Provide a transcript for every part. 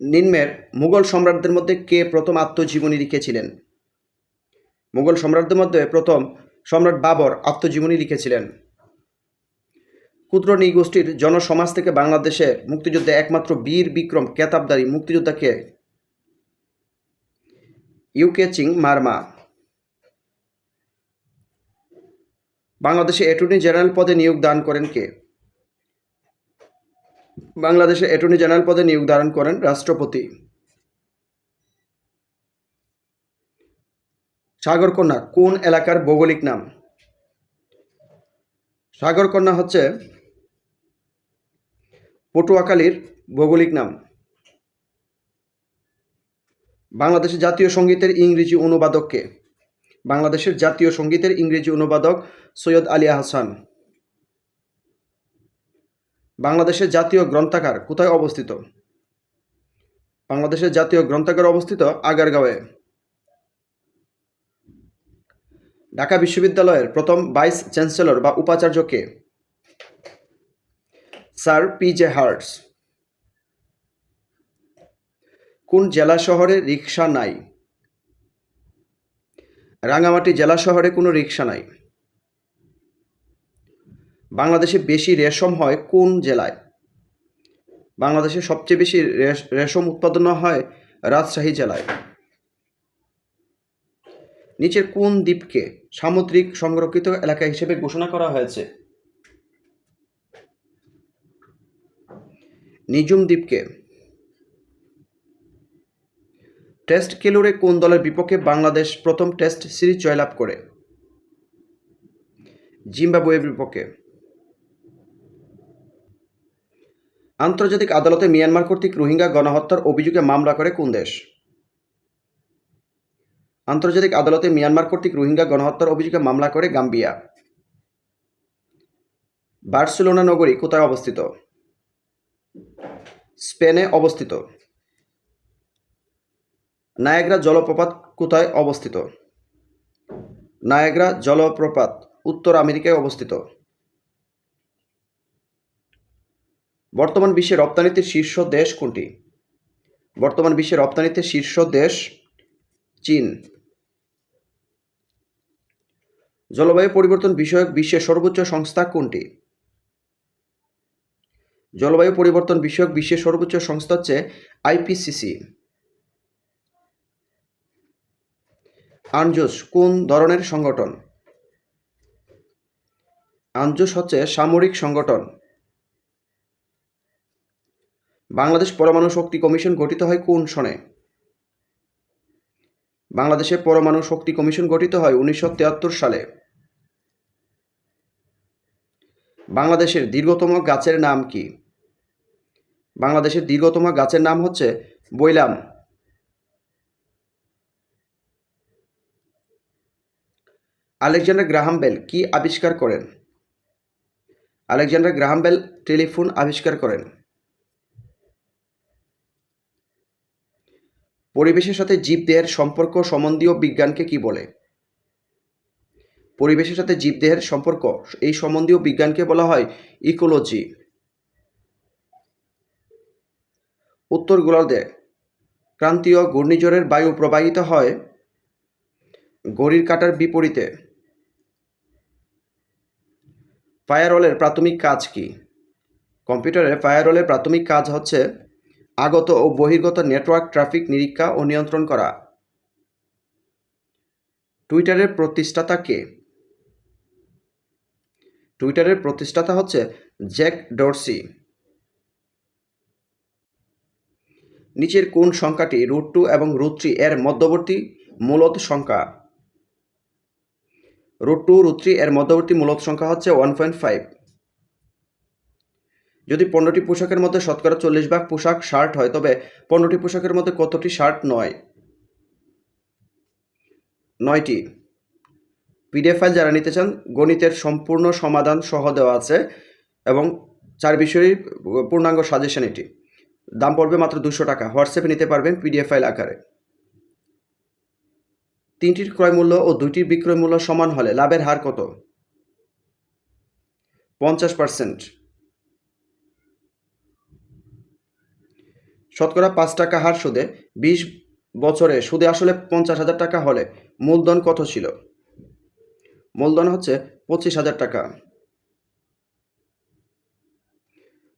নিম্নের মুঘল সম্রাটদের মধ্যে কে প্রথম আত্মজীবনী লিখেছিলেন? মুঘল সম্রাটদের মধ্যে প্রথম সম্রাট বাবর আত্মজীবনী লিখেছিলেন। ক্ষুদ্র নৃগোষ্ঠীর জনসমাজ থেকে বাংলাদেশের মুক্তিযুদ্ধে একমাত্র বীর বিক্রম কেতাবদারী মুক্তিযোদ্ধাকে ইউকে চিং মারমা। বাংলাদেশে অ্যাটর্নি জেনারেল পদে নিয়োগ দান করেন কে? বাংলাদেশে অ্যাটর্নি জেনারেল পদে নিয়োগ দান করেন রাষ্ট্রপতি। সাগরকন্যা কোন এলাকার ভৌগোলিক নাম? সাগরকন্যা হচ্ছে পটুয়াখালীর ভৌগোলিক নাম। বাংলাদেশের জাতীয় সঙ্গীতের ইংরেজি অনুবাদককে বাংলাদেশের জাতীয় সঙ্গীতের ইংরেজি অনুবাদক সৈয়দ আলী আহসান। বাংলাদেশের জাতীয় গ্রন্থাগার কোথায় অবস্থিত? বাংলাদেশের জাতীয় গ্রন্থাগার অবস্থিত আগারগাঁওয়ে। ঢাকা বিশ্ববিদ্যালয়ের প্রথম ভাইস চ্যান্সেলর বা উপাচার্য কে? Sir P J Hartog. কোন জেলা শহরে রিক্সা নাই? রাঙামাটি জেলা শহরে কোনো রিক্সা নাই। বাংলাদেশে বেশি রেশম হয় কোন জেলায়? বাংলাদেশে সবচেয়ে বেশি রেশ- রেশম উৎপাদন হয় রাজশাহী জেলায়। নিচের কোন দ্বীপকে সামুদ্রিক সংরক্ষিত এলাকা হিসেবে ঘোষণা করা হয়েছে? নিজুম দ্বীপকে। টেস্ট খেলুড়ে কোন দলের বিপক্ষে বাংলাদেশ প্রথম টেস্ট সিরিজ জয়লাভ করে? জিম্বাবুয়ের বিপক্ষে। আন্তর্জাতিক আদালতে মিয়ানমার কর্তৃক রোহিঙ্গা গণহত্যার অভিযোগে মামলা করে কোন দেশ? আন্তর্জাতিক আদালতে মিয়ানমার কর্তৃক রোহিঙ্গা গণহত্যার অভিযোগে মামলা করে গাম্বিয়া। বার্সেলোনা নগরী কোথায় অবস্থিত? স্পেনে অবস্থিত। নায়াগ্রা জলপ্রপাত কোথায় অবস্থিত? নায়াগ্রা জলপ্রপাত, উত্তর আমেরিকায় অবস্থিত। বর্তমান বিশ্বে রপ্তানিতে শীর্ষ দেশ কোনটি? বর্তমান বিশ্বে রপ্তানিতে শীর্ষ দেশ চীন। জলবায়ু পরিবর্তন বিষয়ক বিশ্বের সর্বোচ্চ সংস্থা কোনটি? জলবায়ু পরিবর্তন বিষয়ক বিশ্বের সর্বোচ্চ সংস্থা হচ্ছে আইপিসিসি। আনজোস কোন ধরনের সংগঠন? আনজোস হচ্ছে সামরিক সংগঠন। বাংলাদেশ পরমাণু শক্তি কমিশন গঠিত হয় কোন সনে? বাংলাদেশে পরমাণু শক্তি কমিশন গঠিত হয় উনিশশো তিয়াত্তর সালে। বাংলাদেশের দীর্ঘতম গাছের নাম কি? বাংলাদেশের দীর্ঘতম গাছের নাম হচ্ছে বৈলাম। আলেকজান্ডার গ্রাহাম বেল কি আবিষ্কার করেন? আলেকজান্ডার গ্রাহাম বেল টেলিফোন আবিষ্কার করেন। পরিবেশের সাথে জীবদেহের সম্পর্ক সম্বন্ধীয় বিজ্ঞানকে কি বলে? পরিবেশের সাথে জীবদেহের সম্পর্ক, এই সম্বন্ধীয় বিজ্ঞানকে বলা হয় ইকোলজি। উত্তর গোলার্ধে, ক্রান্তীয় ঘূর্ণিঝড়ের বায়ু প্রবাহিত হয় ঘড়ির কাঁটার বিপরীতে। ফায়ারওয়ালের প্রাথমিক কাজ কি? কম্পিউটারে ফায়ারওয়ালের প্রাথমিক কাজ হচ্ছে আগত ও বহির্গত নেটওয়ার্ক, ট্রাফিক নিরীক্ষা ও নিয়ন্ত্রণ করা। টুইটারের প্রতিষ্ঠাতা কে? টুইটারের প্রতিষ্ঠাতা হচ্ছে জ্যাক ডরসি। নিচের কোন সংখ্যাটি রুট টু এবং রুট থ্রি এর মধ্যবর্তী মূলত সংখ্যা? রুট টু, রুট থ্রি এর মধ্যবর্তী মূলত সংখ্যা হচ্ছে ওয়ান পয়েন্ট ফাইভ। যদি পনেরোটি পোশাকের মধ্যে শতকরা চল্লিশ ভাগ পোশাক শার্ট হয়, তবে পনেরোটি পোশাকের মধ্যে কতটি শার্ট নয়? নয়টি। পিডিএফ ফাইল যারা নিতে চান, গণিতের সম্পূর্ণ সমাধান সহ দেওয়া আছে এবং চার বিষয়ের পূর্ণাঙ্গ সাজেশন এটি। দাম পড়বে মাত্র দুশো টাকা। হোয়াটসঅ্যাপে নিতে পারবেন পিডিএফ ফাইল আকারে। তিনটির ক্রয় মূল্য ও দুইটির বিক্রয় মূল্য সমান হলে লাভের হার কত? পঞ্চাশ পার্সেন্ট। শতকরা পাঁচ টাকা হার সুদে বিশ বছরে সুদে আসলে পঞ্চাশ হাজার টাকা হলে মূলধন কত ছিল? মূলধন হচ্ছে পঁচিশ হাজার টাকা।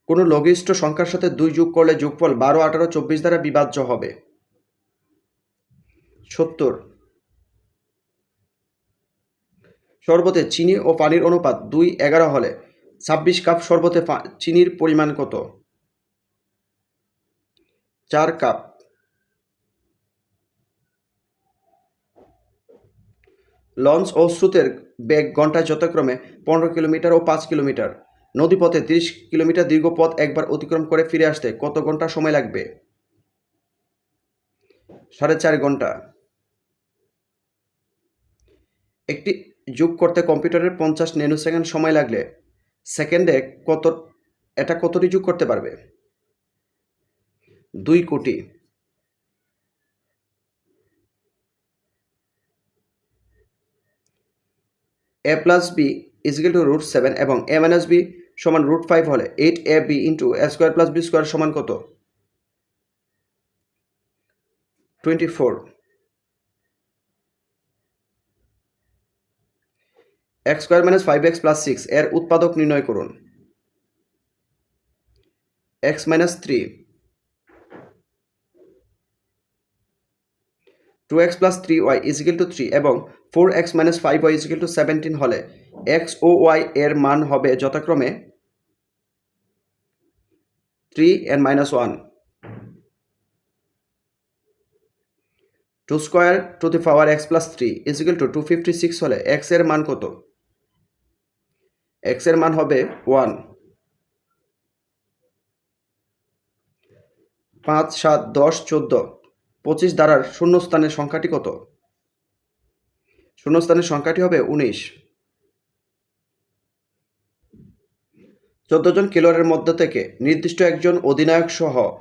কোনো লঘিষ্ঠ সংখ্যার সাথে দুই যোগ করলে যোগফল বারো, আঠারো, চব্বিশ দ্বারা বিভাজ্য হবে। সত্তর। শরবতে চিনি ও পানির অনুপাত দুই এগারো হলে ছাব্বিশ কাপ শরবতে চিনির পরিমাণ কত? চার কাপ। লঞ্চ ও স্রোতের বেগ ঘন্টায় যথাক্রমে পনেরো কিলোমিটার ও পাঁচ কিলোমিটার। নদীপথে তিরিশ কিলোমিটার দীর্ঘ পথ একবার অতিক্রম করে ফিরে আসতে কত ঘণ্টা সময় লাগবে? সাড়ে চার ঘণ্টা। একটি যোগ করতে কম্পিউটারের পঞ্চাশ ন্যানো সেকেন্ড সময় লাগলে সেকেন্ডে কত, এটা কতটি যোগ করতে পারবে? দুই কোটি। A plus B equal to root seven এবং এ মাইনাস বি সমান রুট ফাইভ হলে eight A B into A square plus B square সমান কত? Twenty four X square minus five X plus six এর উৎপাদক নির্ণয় করুন। X minus three two X plus three Y equal to three এবং four X minus five Y equal to seventeen হলে x ও Y এর মান হবে যথাক্রমে three and minus one two square to the power X plus three equal to two fifty six হলে এক্সের মান কত? এক্সের মান হবে ওয়ান পাঁচ, সাত, দশ, চোদ্দ। পঁচিশ দ্বারার শূন্যস্থানের সংখ্যাটি কত? শূন্যস্থানের সংখ্যাটি হবে উনিশ। চোদ্দ জন খেলোয়াড়ের মধ্য থেকে নির্দিষ্ট একজন অধিনায়ক সহ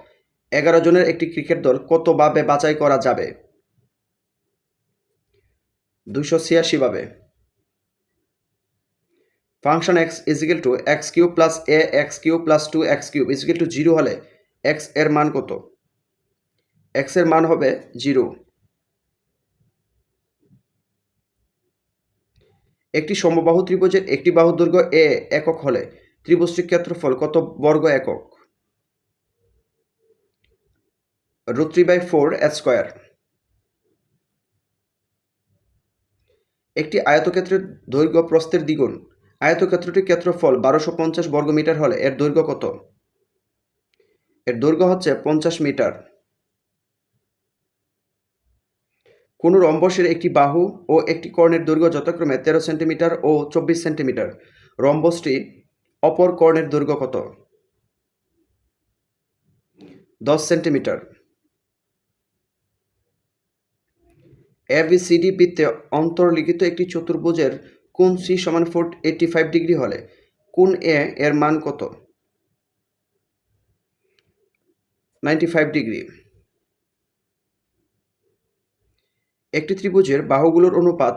এগারো জনের একটি ক্রিকেট দল কতভাবে বাছাই করা যাবে? দুশো ছিয়াশি ভাবে। Function X equal to X Q plus A, X Q plus two, X cube equal to zero হলে এক্সের মান কত? এক্সের মান হবে জিরো একটি সমবাহু ত্রিভুজের একটি বাহুর দৈর্ঘ্য এ একক হলে ত্রিভুজটির ক্ষেত্রফল কত বর্গ একক? Root three by four square একটি আয়তক্ষেত্রের দৈর্ঘ্য প্রস্থের দ্বিগুণ। আয়তক্ষেত্রটির ক্ষেত্রফল বারোশো পঞ্চাশ বর্গমিটার হলে এর দৈর্ঘ্য কত? এর দৈর্ঘ্য হচ্ছে পঞ্চাশ মিটার। কোনো রম্বসের একটি বাহু ও একটি কর্ণের দৈর্ঘ্য যথাক্রমে তেরো সেন্টিমিটার ও চব্বিশ সেন্টিমিটার। রম্বসটি অপর কর্ণের দৈর্ঘ্য কত? দশ সেন্টিমিটার। এবিসিডি বৃত্তে অন্তর্লিখিত একটি চতুর্ভুজের কোন সি সমান ফোর এইটটি ফাইভ ডিগ্রি হলে কোন এ এর মান কত? Ninety five degree. একটি ত্রিভুজের বাহুগুলোর অনুপাত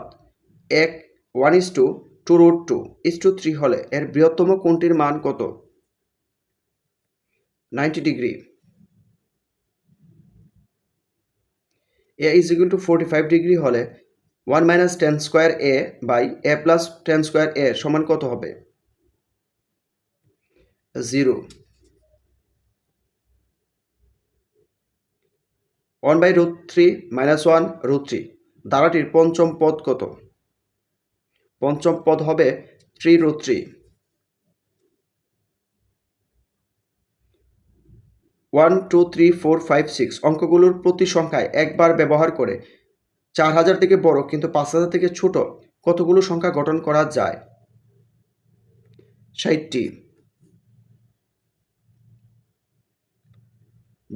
এক one is to two root two is to three হলে এর বৃহত্তম কোণটির মান কত? Ninety degree A is equal to forty five degree হলে one minus tan square A by A plus tan square A সমান কত হবে? Zero one by root three minus one root three. ধারাটির পঞ্চম পদ কত? পঞ্চম পদ হবে three root three. One, two, three, four, five, six অঙ্কগুলোর প্রতি সংখ্যায় একবার ব্যবহার করে চার হাজার থেকে বড় কিন্তু পাঁচ হাজার থেকে ছোট কতগুলো সংখ্যা গঠন করা যায়? ষাটটি।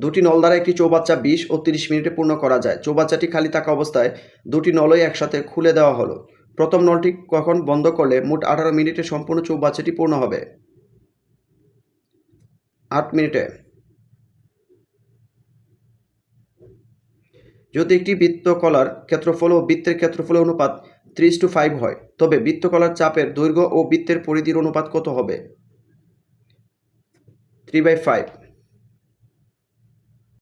দুটি নল দ্বারা একটি চৌবাচ্চা বিশ ও তিরিশ মিনিটে পূর্ণ করা যায়। চৌবাচ্চাটি খালি থাকা অবস্থায় দুটি নলই একসাথে খুলে দেওয়া হলো। প্রথম নলটি কখন বন্ধ করলে মোট আঠারো মিনিটে সম্পূর্ণ চৌবাচ্চাটি পূর্ণ হবে। আট মিনিটে। যদি একটি বৃত্তকলার ক্ষেত্রফল ও বৃত্তের ক্ষেত্রফল অনুপাত ত্রিশ টু ফাইভ হয়, তবে বৃত্তকলার চাপের দৈর্ঘ্য ও বৃত্তের পরিধির অনুপাত কত হবে? Three by five.